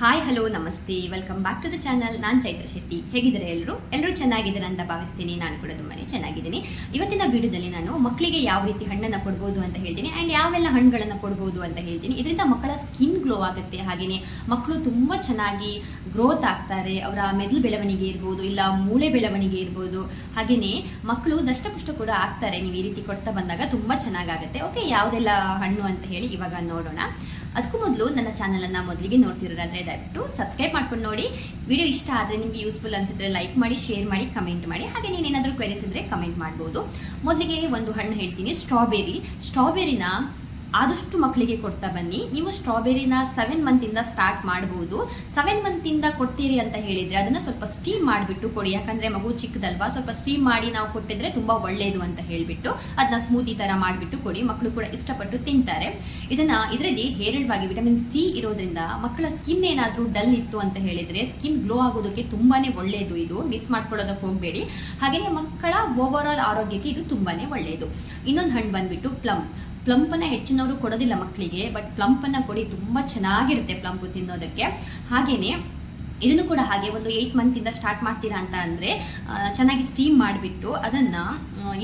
Hi hello ನಮಸ್ತೆ. Welcome back to the channel ನಾನು ಚೈತ್ರ ಶೆಟ್ಟಿ. ಹೇಗಿದ್ದಾರೆ ಎಲ್ಲರೂ ಎಲ್ಲರೂ ಚೆನ್ನಾಗಿದ್ದಾರೆ ಅಂತ ಭಾವಿಸ್ತೀನಿ. ನಾನು ಕೂಡ ತುಂಬಾನೇ ಚೆನ್ನಾಗಿದ್ದೀನಿ. ಇವತ್ತಿನ ವಿಡಿಯೋದಲ್ಲಿ ನಾನು ಮಕ್ಕಳಿಗೆ ಯಾವ ರೀತಿ ಹಣ್ಣನ್ನು ಕೊಡ್ಬೋದು ಅಂತ ಹೇಳ್ತೀನಿ ಆ್ಯಂಡ್ ಯಾವೆಲ್ಲ ಹಣ್ಣುಗಳನ್ನು ಕೊಡ್ಬೋದು ಅಂತ ಹೇಳ್ತೀನಿ. ಇದರಿಂದ ಮಕ್ಕಳ ಸ್ಕಿನ್ ಗ್ಲೋ ಆಗುತ್ತೆ. ಹಾಗೆಯೇ ಮಕ್ಕಳು ತುಂಬ ಚೆನ್ನಾಗಿ ಗ್ರೋತ್ ಆಗ್ತಾರೆ. ಅವರ ಮೆದುಳು ಬೆಳವಣಿಗೆ ಇರ್ಬೋದು, ಇಲ್ಲ ಮೂಳೆ ಬೆಳವಣಿಗೆ ಇರ್ಬೋದು. ಹಾಗೆಯೇ ಮಕ್ಕಳು ದಷ್ಟಪುಷ್ಟ ಕೂಡ ಆಗ್ತಾರೆ. ನೀವು ಈ ರೀತಿ ಕೊಡ್ತಾ ಬಂದಾಗ ತುಂಬ ಚೆನ್ನಾಗಾಗುತ್ತೆ. ಓಕೆ ಯಾವುದೆಲ್ಲ ಹಣ್ಣು ಅಂತ ಹೇಳಿ ಇವಾಗ ನೋಡೋಣ. ಅದಕ್ಕೂ ಮೊದಲು ನನ್ನ ಚಾನಲನ್ನು ಮೊದಲಿಗೆ ನೋಡ್ತಿರೋರಾದ್ರೆ ದಯವಿಟ್ಟು ಸಬ್ಸ್ಕ್ರೈಬ್ ಮಾಡ್ಕೊಂಡು ನೋಡಿ. ವಿಡಿಯೋ ಇಷ್ಟ ಆದರೆ ನಿಮಗೆ ಯೂಸ್ಫುಲ್ ಅನ್ಸಿದ್ರೆ ಲೈಕ್ ಮಾಡಿ ಶೇರ್ ಮಾಡಿ ಕಮೆಂಟ್ ಮಾಡಿ. ಹಾಗೆ ನೀನೇನಾದರೂ ಕ್ವೆರೀಸ್ ಇದ್ರೆ ಕಮೆಂಟ್ ಮಾಡ್ಬೋದು. ಮೊದಲಿಗೆ ಒಂದು ಹಣ್ಣು ಹೇಳ್ತೀನಿ ಸ್ಟ್ರಾಬೆರಿ ಸ್ಟ್ರಾಬೆರಿನ ಆದಷ್ಟು ಮಕ್ಕಳಿಗೆ ಕೊಡ್ತಾ ಬನ್ನಿ. ನೀವು ಸ್ಟ್ರಾಬೆರಿನ ಸೆವೆನ್ ಮಂತಿಂದ ಸ್ಟಾರ್ಟ್ ಮಾಡ್ಬೋದು. ಸೆವೆನ್ ಮಂತಿಂದ ಕೊಡ್ತೀರಿ ಅಂತ ಹೇಳಿದ್ರೆ ಅದನ್ನ ಸ್ವಲ್ಪ ಸ್ಟೀಮ್ ಮಾಡಿಬಿಟ್ಟು ಕೊಡಿ. ಯಾಕಂದ್ರೆ ಮಗು ಚಿಕ್ಕದಲ್ವಾ, ಸ್ವಲ್ಪ ಸ್ಟೀಮ್ ಮಾಡಿ ನಾವು ಕೊಟ್ಟಿದ್ರೆ ತುಂಬಾ ಒಳ್ಳೇದು ಅಂತ ಹೇಳಿಬಿಟ್ಟು ಅದನ್ನ ಸ್ಮೂತಿ ತರ ಮಾಡಿಬಿಟ್ಟು ಕೊಡಿ. ಮಕ್ಕಳು ಕೂಡ ಇಷ್ಟಪಟ್ಟು ತಿಂತಾರೆ. ಇದನ್ನ ಇದರಲ್ಲಿ ಹೇರಳವಾಗಿ ವಿಟಮಿನ್ ಸಿ ಇರೋದ್ರಿಂದ ಮಕ್ಕಳ ಸ್ಕಿನ್ ಏನಾದರೂ ಡಲ್ ಇತ್ತು ಅಂತ ಹೇಳಿದ್ರೆ ಸ್ಕಿನ್ ಗ್ಲೋ ಆಗೋದಕ್ಕೆ ತುಂಬಾನೇ ಒಳ್ಳೆಯದು ಇದು. ಮಿಸ್ ಮಾಡ್ಕೊಳ್ಳೋದಕ್ಕೆ ಹೋಗಬೇಡಿ. ಹಾಗೆಯೇ ಮಕ್ಕಳ ಓವರ್ ಆಲ್ ಆರೋಗ್ಯಕ್ಕೆ ಇದು ತುಂಬಾನೇ ಒಳ್ಳೆಯದು ಇನ್ನೊಂದು ಹಣ್ಣು ಬಂದ್ಬಿಟ್ಟು ಪ್ಲಮ್ ಪ್ಲಂಪನ್ನ ಹೆಚ್ಚಿನವರು ಕೊಡೋದಿಲ್ಲ ಮಕ್ಕಳಿಗೆ ಬಟ್ ಪ್ಲಂಪನ್ನ ಕೊಡಿ, ತುಂಬ ಚೆನ್ನಾಗಿರುತ್ತೆ ಪ್ಲಂಪ್ ತಿನ್ನೋದಕ್ಕೆ. ಹಾಗೆಯೇ ಇದನ್ನು ಕೂಡ ಹಾಗೆ ಒಂದು ಏಯ್ಟ್ ಮಂತಿಂದ ಸ್ಟಾರ್ಟ್ ಮಾಡ್ತೀರಾ ಅಂತ ಅಂದರೆ ಚೆನ್ನಾಗಿ ಸ್ಟೀಮ್ ಮಾಡಿಬಿಟ್ಟು ಅದನ್ನು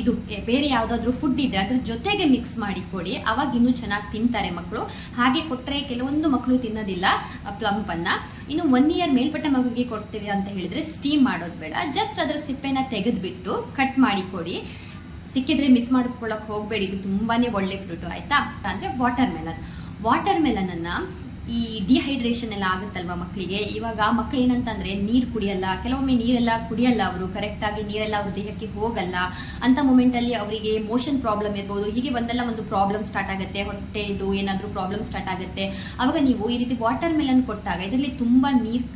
ಇದು ಬೇರೆ ಯಾವುದಾದ್ರೂ ಫುಡ್ ಇದೆ ಅದ್ರ ಜೊತೆಗೆ ಮಿಕ್ಸ್ ಮಾಡಿ ಕೊಡಿ. ಅವಾಗ ಇನ್ನೂ ಚೆನ್ನಾಗಿ ತಿಂತಾರೆ ಮಕ್ಕಳು ಹಾಗೆ ಕೊಟ್ಟರೆ ಕೆಲವೊಂದು ಮಕ್ಕಳು ತಿನ್ನೋದಿಲ್ಲ ಪ್ಲಂಪನ್ನು ಇನ್ನು ಒನ್ ಇಯರ್ ಮೇಲ್ಪಟ್ಟ ಮಗುವಿಗೆ ಕೊಡ್ತೀರಿ ಅಂತ ಹೇಳಿದ್ರೆ ಸ್ಟೀಮ್ ಮಾಡೋದು ಬೇಡ. ಜಸ್ಟ್ ಅದರ ಸಿಪ್ಪೆನ ತೆಗೆದುಬಿಟ್ಟು ಕಟ್ ಮಾಡಿ ಕೊಡಿ. ಸಿಕ್ಕಿದ್ರೆ ಮಿಸ್ ಮಾಡ್ಕೊಳ್ಳೋಕೆ ಹೋಗಬೇಡಿ. ಇದು ತುಂಬಾನೇ ಒಳ್ಳೆ ಫ್ರೂಟು ಆಯ್ತಾ? ಅಂದ್ರೆ ವಾಟರ್ ಮೆಲನ್ ವಾಟರ್ ಮೆಲನ್ ಅನ್ನ ಈ ಡಿಹೈಡ್ರೇಷನ್ ಎಲ್ಲ ಆಗುತ್ತಲ್ವಾ ಮಕ್ಕಳಿಗೆ? ಇವಾಗ ಮಕ್ಕಳು ಏನಂತಂದ್ರೆ ನೀರು ಕುಡಿಯಲ್ಲ, ಕೆಲವೊಮ್ಮೆ ನೀರೆಲ್ಲ ಕುಡಿಯಲ್ಲ ಅವರು ಕರೆಕ್ಟಾಗಿ ನೀರೆಲ್ಲ ಅವ್ರ ದೇಹಕ್ಕೆ ಹೋಗಲ್ಲ. ಅಂತ ಮೂಮೆಂಟಲ್ಲಿ ಅವರಿಗೆ ಮೋಷನ್ ಪ್ರಾಬ್ಲಮ್ ಇರ್ಬೋದು, ಹೀಗೆ ಒಂದಲ್ಲ ಒಂದು ಪ್ರಾಬ್ಲಮ್ ಸ್ಟಾರ್ಟ್ ಆಗುತ್ತೆ. ಹೊಟ್ಟೆದು ಏನಾದರೂ ಪ್ರಾಬ್ಲಮ್ ಸ್ಟಾರ್ಟ್ ಆಗುತ್ತೆ. ಅವಾಗ ನೀವು ಈ ರೀತಿ ವಾಟರ್ ಮೆಲನ್ ಕೊಟ್ಟಾಗ ಇದರಲ್ಲಿ ತುಂಬ ನೀರು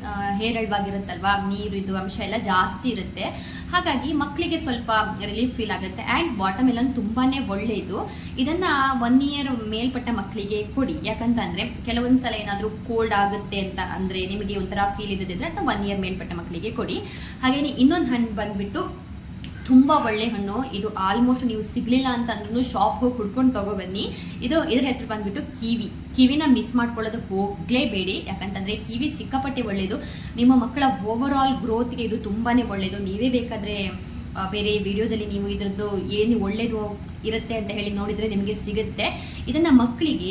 ಹೇರಳವಾಗಿರುತ್ತಲ್ವಾ ನೀರು ಇದು ಅಂಶ ಎಲ್ಲ ಜಾಸ್ತಿ ಇರುತ್ತೆ. ಹಾಗಾಗಿ ಮಕ್ಕಳಿಗೆ ಸ್ವಲ್ಪ ರಿಲೀಫ್ ಫೀಲ್ ಆಗುತ್ತೆ. ಆ್ಯಂಡ್ ವಾಟರ್ ಮೆಲನ್ ತುಂಬಾನೇ ಒಳ್ಳೆಯದು. ಇದನ್ನ ಒನ್ ಇಯರ್ ಮೇಲ್ಪಟ್ಟ ಮಕ್ಕಳಿಗೆ ಕೊಡಿ. ಯಾಕಂತಂದ್ರೆ ಕೆಲವೊಂದು ಸಲ ಏನಾದರೂ ಕೋಲ್ಡ್ ಆಗುತ್ತೆ ಅಂತ ಅಂದರೆ ನಿಮಗೆ ಒಂಥರ ಫೀಲ್ ಇದ್ದಿದ್ರೆ ಅದನ್ನ ಒನ್ ಇಯರ್ ಮೇಲ್ಪಟ್ಟ ಮಕ್ಕಳಿಗೆ ಕೊಡಿ. ಹಾಗೇನೆ ಇನ್ನೊಂದು ಹಣ್ಣು ಬಂದುಬಿಟ್ಟು ತುಂಬ ಒಳ್ಳೆ ಹಣ್ಣು. ಇದು ಆಲ್ಮೋಸ್ಟ್ ನೀವು ಸಿಗಲಿಲ್ಲ ಅಂತ ಅಂದ್ರೂ ಶಾಪ್ಗೆ ಹೋಗಿ ಹುಡ್ಕೊಂಡು ತಗೊಬನ್ನಿ ಇದು ಇದ್ರ ಹೆಸರು ಬಂದ್ಬಿಟ್ಟು ಕಿವಿ. ಕಿವಿನ ಮಿಸ್ ಮಾಡ್ಕೊಳ್ಳೋದಕ್ಕೆ ಹೋಗಲೇಬೇಡಿ. ಯಾಕಂತಂದ್ರೆ ಕಿವಿ ಸಿಕ್ಕಾಪಟ್ಟೆ ಒಳ್ಳೆಯದು ನಿಮ್ಮ ಮಕ್ಕಳ ಓವರ್ ಆಲ್ ಗ್ರೋತ್ಗೆ ಇದು ತುಂಬಾನೇ ಒಳ್ಳೆಯದು ನೀವೇ ಬೇಕಾದ್ರೆ ಬೇರೆ ವಿಡಿಯೋದಲ್ಲಿ ನೀವು ಇದರದ್ದು ಏನು ಒಳ್ಳೇದು ಇರುತ್ತೆ ಅಂತ ಹೇಳಿ ನೋಡಿದರೆ ನಿಮಗೆ ಸಿಗುತ್ತೆ. ಇದನ್ನು ಮಕ್ಕಳಿಗೆ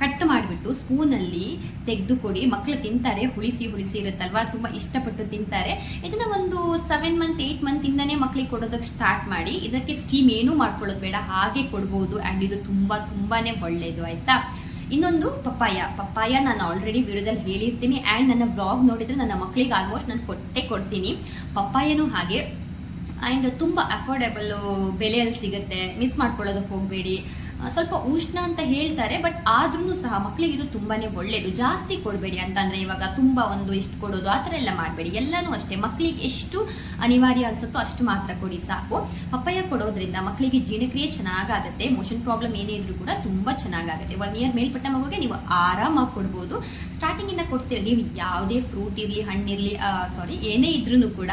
ಕಟ್ ಮಾಡಿಬಿಟ್ಟು ಸ್ಪೂನಲ್ಲಿ ತೆಗೆದು ಕೊಡಿ ಮಕ್ಕಳು ತಿಂತಾರೆ, ಹುಳಿಸಿ ಹುಳಿಸಿ ಇರುತ್ತಲ್ವಾ? ತುಂಬ ಇಷ್ಟಪಟ್ಟು ತಿಂತಾರೆ. ಇದನ್ನು ಒಂದು ಸೆವೆನ್ ಮಂತ್ ಏಯ್ಟ್ ಮಂತಿಂದನೇ ಮಕ್ಕಳಿಗೆ ಕೊಡೋದಕ್ಕೆ ಸ್ಟಾರ್ಟ್ ಮಾಡಿ. ಇದಕ್ಕೆ ಸ್ಟೀಮ್ ಏನೂ ಮಾಡ್ಕೊಳ್ಳೋದು ಬೇಡ, ಹಾಗೆ ಕೊಡ್ಬೋದು. ಆ್ಯಂಡ್ ಇದು ತುಂಬ ತುಂಬಾ ಒಳ್ಳೆಯದು ಆಯಿತಾ? ಇನ್ನೊಂದು ಪಪ್ಪಾಯ. ಪಪ್ಪಾಯ ನಾನು ಆಲ್ರೆಡಿ ವಿಡಿಯೋದಲ್ಲಿ ಹೇಳಿರ್ತೀನಿ. ಆ್ಯಂಡ್ ನನ್ನ ಬ್ಲಾಗ್ ನೋಡಿದರೆ ನನ್ನ ಮಕ್ಕಳಿಗೆ ಆಲ್ಮೋಸ್ಟ್ ನಾನು ಕೊಟ್ಟೆ ಕೊಡ್ತೀನಿ. ಪಪ್ಪಾಯನೂ ಹಾಗೆ ಆ್ಯಂಡ್ ತುಂಬ ಅಫೋರ್ಡೆಬಲ್ ಬೆಲೆಯಲ್ಲಿ ಸಿಗುತ್ತೆ. ಮಿಸ್ ಮಾಡ್ಕೊಳ್ಳೋದಕ್ಕೆ ಹೋಗಬೇಡಿ. ಸ್ವಲ್ಪ ಉಷ್ಣ ಅಂತ ಹೇಳ್ತಾರೆ ಬಟ್ ಆದ್ರೂ ಸಹ ಮಕ್ಕಳಿಗೆ ಇದು ತುಂಬಾನೇ ಒಳ್ಳೆಯದು ಜಾಸ್ತಿ ಕೊಡಬೇಡಿ ಅಂತಂದ್ರೆ ಇವಾಗ ತುಂಬ ಒಂದು ಇಷ್ಟು ಕೊಡೋದು, ಆ ಥರ ಎಲ್ಲ ಮಾಡಬೇಡಿ. ಎಲ್ಲನೂ ಅಷ್ಟೇ. ಮಕ್ಕಳಿಗೆ ಎಷ್ಟು ಅನಿವಾರ್ಯ ಅನ್ಸುತ್ತೋ ಅಷ್ಟು ಮಾತ್ರ ಕೊಡಿ ಸಾಕು. ಪಪ್ಪಾಯ ಕೊಡೋದ್ರಿಂದ ಮಕ್ಕಳಿಗೆ ಜೀರ್ಣಕ್ರಿಯೆ ಚೆನ್ನಾಗಾಗುತ್ತೆ ಮೋಷನ್ ಪ್ರಾಬ್ಲಮ್ ಏನೇ ಇದ್ರೂ ಕೂಡ ತುಂಬ ಚೆನ್ನಾಗಾಗುತ್ತೆ. ಒನ್ ಇಯರ್ ಮೇಲ್ಪಟ್ಟ ಮಗುಗೆ ನೀವು ಆರಾಮಾಗಿ ಕೊಡ್ಬೋದು. ಸ್ಟಾರ್ಟಿಂಗಿಂದ ಕೊಡ್ತೀರಿ, ನೀವು ಯಾವುದೇ ಫ್ರೂಟ್ ಇರಲಿ ಹಣ್ಣಿರಲಿ ಸಾರಿ ಏನೇ ಇದ್ರೂ ಕೂಡ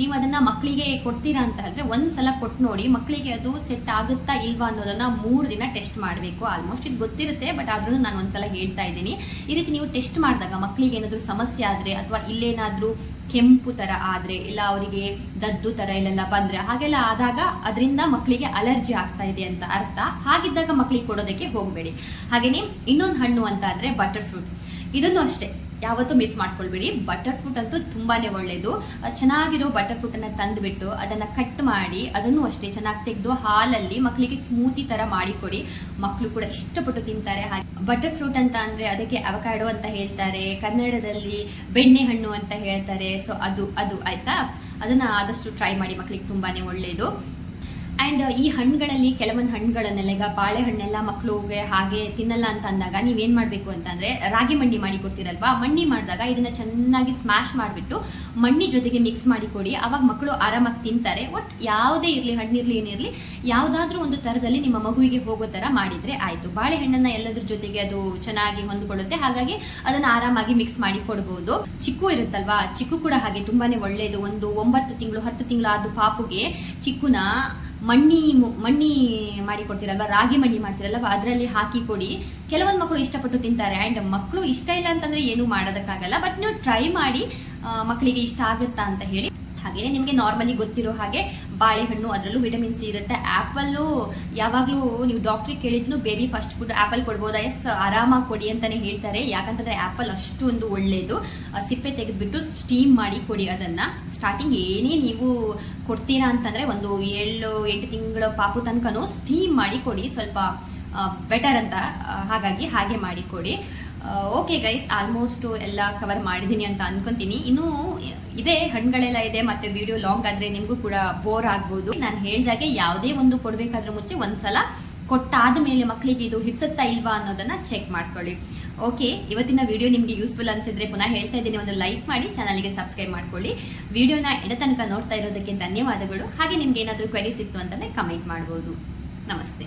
ನೀವು ಅದನ್ನ ಮಕ್ಕಳಿಗೆ ಕೊಡ್ತೀರಾ ಅಂತ ಹೇಳಿದ್ರೆ ಒಂದ್ಸಲ ಕೊಟ್ಟು ನೋಡಿ ಮಕ್ಕಳಿಗೆ ಅದು ಸೆಟ್ ಆಗುತ್ತಾ ಇಲ್ವಾ ಅನ್ನೋದನ್ನ ಮೂರು ದಿನ ಟೆಸ್ಟ್ ಮಾಡಬೇಕು ಆಲ್ಮೋಸ್ಟ್ ಇದು ಗೊತ್ತಿರುತ್ತೆ ಬಟ್ ಆದ್ರೂ ನಾನು ಒಂದ್ಸಲ ಹೇಳ್ತಾ ಇದ್ದೀನಿ. ಈ ರೀತಿ ನೀವು ಟೆಸ್ಟ್ ಮಾಡಿದಾಗ ಮಕ್ಕಳಿಗೆ ಏನಾದರೂ ಸಮಸ್ಯೆ ಆದರೆ ಅಥವಾ ಇಲ್ಲೇನಾದರೂ ಕೆಂಪು ತರ ಆದ್ರೆ, ಇಲ್ಲ ಅವರಿಗೆ ದದ್ದು ಥರ ಇಲ್ಲೆಲ್ಲ ಬಂದ್ರೆ, ಹಾಗೆಲ್ಲ ಆದಾಗ ಅದರಿಂದ ಮಕ್ಕಳಿಗೆ ಅಲರ್ಜಿ ಆಗ್ತಾ ಇದೆ ಅಂತ ಅರ್ಥ. ಹಾಗಿದ್ದಾಗ ಮಕ್ಕಳಿಗೆ ಕೊಡೋದಕ್ಕೆ ಹೋಗಬೇಡಿ. ಹಾಗೇನೆ ಇನ್ನೊಂದು ಹಣ್ಣು ಅಂತ ಬಟರ್ ಫ್ರೂಟ್ ಇದನ್ನು ಅಷ್ಟೇ. ಯಾವತ್ತೂ ಮಿಸ್ ಮಾಡ್ಕೊಳ್ಬೇಡಿ. ಬಟರ್ ಫ್ರೂಟ್ ಅಂತೂ ತುಂಬಾನೇ ಒಳ್ಳೆಯದು ಚೆನ್ನಾಗಿರೋ ಬಟರ್ ಫ್ರೂಟನ್ನು ತಂದುಬಿಟ್ಟು ಅದನ್ನು ಕಟ್ ಮಾಡಿ, ಅದನ್ನು ಅಷ್ಟೇ ಚೆನ್ನಾಗಿ ತೆಗೆದು ಹಾಲಲ್ಲಿ ಮಕ್ಕಳಿಗೆ ಸ್ಮೂತಿ ಥರ ಮಾಡಿಕೊಡಿ. ಮಕ್ಕಳು ಕೂಡ ಇಷ್ಟಪಟ್ಟು ತಿಂತಾರೆ ಹಾಗೆ. ಬಟರ್ ಫ್ರೂಟ್ ಅಂತ ಅಂದರೆ ಅದಕ್ಕೆ ಅವಕಾಡೋ ಅಂತ ಹೇಳ್ತಾರೆ, ಕನ್ನಡದಲ್ಲಿ ಬೆಣ್ಣೆ ಹಣ್ಣು ಅಂತ ಹೇಳ್ತಾರೆ. ಸೊ ಅದು ಅದು ಆಯ್ತಾ? ಅದನ್ನು ಆದಷ್ಟು ಟ್ರೈ ಮಾಡಿ ಮಕ್ಕಳಿಗೆ ತುಂಬಾನೇ ಒಳ್ಳೆಯದು ಆ್ಯಂಡ್ ಈ ಹಣ್ಣುಗಳಲ್ಲಿ ಕೆಲವೊಂದು ಹಣ್ಣುಗಳನ್ನೆಲ್ಲ, ಈಗ ಬಾಳೆಹಣ್ಣೆಲ್ಲ ಮಕ್ಕಳಿಗೆ ಹಾಗೆ ತಿನ್ನಲ್ಲ ಅಂತ ಅಂದಾಗ ನೀವೇನು ಮಾಡಬೇಕು ಅಂತಂದರೆ ರಾಗಿ ಮಂಡಿ ಮಾಡಿ ಕೊಡ್ತೀರಲ್ವಾ? ಮಂಡಿ ಮಾಡಿದಾಗ ಇದನ್ನು ಚೆನ್ನಾಗಿ ಸ್ಮ್ಯಾಶ್ ಮಾಡಿಬಿಟ್ಟು ಮಣ್ಣಿ ಜೊತೆಗೆ ಮಿಕ್ಸ್ ಮಾಡಿ ಕೊಡಿ. ಅವಾಗ ಮಕ್ಕಳು ಆರಾಮಾಗಿ ತಿಂತಾರೆ. ಒಟ್ ಯಾವುದೇ ಇರಲಿ ಹಣ್ಣಿರಲಿ ಏನಿರಲಿ ಯಾವುದಾದ್ರೂ ಒಂದು ಥರದಲ್ಲಿ ನಿಮ್ಮ ಮಗುವಿಗೆ ಹೋಗೋ ಥರ ಮಾಡಿದರೆ ಆಯಿತು. ಬಾಳೆಹಣ್ಣನ್ನು ಎಲ್ಲದ್ರ ಜೊತೆಗೆ ಅದು ಚೆನ್ನಾಗಿ ಹೊಂದ್ಕೊಳ್ಳುತ್ತೆ. ಹಾಗಾಗಿ ಅದನ್ನು ಆರಾಮಾಗಿ ಮಿಕ್ಸ್ ಮಾಡಿ ಕೊಡ್ಬೋದು. ಚಿಕ್ಕು ಇರುತ್ತಲ್ವಾ? ಚಿಕ್ಕು ಕೂಡ ಹಾಗೆ ತುಂಬಾನೇ ಒಳ್ಳೆಯದು ಒಂದು ಒಂಬತ್ತು ತಿಂಗಳು, ಹತ್ತು ತಿಂಗಳು ಆದ ಪಾಪುಗೆ ಚಿಕ್ಕುನ ಮಣ್ಣಿ ಮಣ್ಣಿ ಮಾಡಿ ಕೊಡ್ತೀರಲ್ವ ರಾಗಿ ಮಣ್ಣಿ ಮಾಡ್ತೀರಲ್ವ? ಅದರಲ್ಲಿ ಹಾಕಿ ಕೊಡಿ ಕೆಲವೊಂದು ಮಕ್ಕಳು ಇಷ್ಟಪಟ್ಟು ತಿಂತಾರೆ. ಆ್ಯಂಡ್ ಮಕ್ಕಳು ಇಷ್ಟ ಇಲ್ಲ ಅಂತಂದ್ರೆ ಏನು ಮಾಡೋದಕ್ಕಾಗಲ್ಲ. ಬಟ್ ನೀವು ಟ್ರೈ ಮಾಡಿ ಮಕ್ಕಳಿಗೆ ಇಷ್ಟ ಆಗುತ್ತಾ ಅಂತ ಹೇಳಿ. ಹಾಗೆಯೇ ನಿಮಗೆ ನಾರ್ಮಲಿ ಗೊತ್ತಿರೋ ಹಾಗೆ ಬಾಳೆಹಣ್ಣು ಅದರಲ್ಲೂ ವಿಟಮಿನ್ ಸಿ ಇರುತ್ತೆ. ಆ್ಯಪಲ್ಲು ಯಾವಾಗಲೂ ನೀವು ಡಾಕ್ಟ್ರಿಗೆ ಕೇಳಿದ್ನು ಬೇಬಿ ಫಸ್ಟ್ ಫುಡ್ ಆ್ಯಪಲ್ ಕೊಡ್ಬೋದಾ? ಎಸ್ ಆರಾಮಾಗಿ ಕೊಡಿ ಅಂತಲೇ ಹೇಳ್ತಾರೆ. ಯಾಕಂತಂದರೆ ಆ್ಯಪಲ್ ಅಷ್ಟು ಒಂದು ಒಳ್ಳೆಯದು ಸಿಪ್ಪೆ ತೆಗೆದುಬಿಟ್ಟು ಸ್ಟೀಮ್ ಮಾಡಿ ಕೊಡಿ ಅದನ್ನು. ಸ್ಟಾರ್ಟಿಂಗ್ ಏನೇ ನೀವು ಕೊಡ್ತೀರಾ ಅಂತಂದರೆ ಒಂದು ಏಳು, ಎಂಟು ತಿಂಗಳ ಪಾಪು ತನಕನೂ ಸ್ಟೀಮ್ ಮಾಡಿ ಕೊಡಿ. ಸ್ವಲ್ಪ ಬೆಟರ್ ಅಂತ ಹಾಗಾಗಿ ಹಾಗೆ ಮಾಡಿ ಕೊಡಿ. ಓಕೆ ಗೈಸ್ ಆಲ್ಮೋಸ್ಟ್ ಎಲ್ಲ ಕವರ್ ಮಾಡಿದ್ದೀನಿ ಅಂತ ಅನ್ಕೊಂತೀನಿ. ಇನ್ನೂ ಇದೆ, ಹಣ್ಣುಗಳೆಲ್ಲ ಇದೆ, ಮತ್ತೆ ವಿಡಿಯೋ ಲಾಂಗ್ ಆದರೆ ನಿಮಗೂ ಕೂಡ ಬೋರ್ ಆಗ್ಬೋದು. ನಾನು ಹೇಳಿದಾಗೆ ಯಾವುದೇ ಒಂದು ಕೊಡಬೇಕಾದ್ರೂ ಮುಂಚೆ ಒಂದ್ಸಲ ಕೊಟ್ಟಾದ ಮೇಲೆ ಮಕ್ಕಳಿಗೆ ಇದು ಹಿಡ್ಸುತ್ತಾ ಇಲ್ವಾ ಅನ್ನೋದನ್ನ ಚೆಕ್ ಮಾಡ್ಕೊಳ್ಳಿ. ಓಕೆ ಇವತ್ತಿನ ವಿಡಿಯೋ ನಿಮಗೆ ಯೂಸ್ಫುಲ್ ಅನ್ಸಿದ್ರೆ ಪುನಃ ಹೇಳ್ತಾ ಇದ್ದೀನಿ, ಒಂದು ಲೈಕ್ ಮಾಡಿ ಚಾನಲ್ಗೆ ಸಬ್ಸ್ಕ್ರೈಬ್ ಮಾಡ್ಕೊಳ್ಳಿ. ವಿಡಿಯೋನ ಎಡ ತನಕ ನೋಡ್ತಾ ಇರೋದಕ್ಕೆ ಧನ್ಯವಾದಗಳು. ಹಾಗೆ ನಿಮ್ಗೆ ಏನಾದರೂ ಕ್ವೆರೀಸ್ ಇತ್ತು ಅಂತಂದರೆ ಕಮೆಂಟ್ ಮಾಡ್ಬೋದು. ನಮಸ್ತೆ.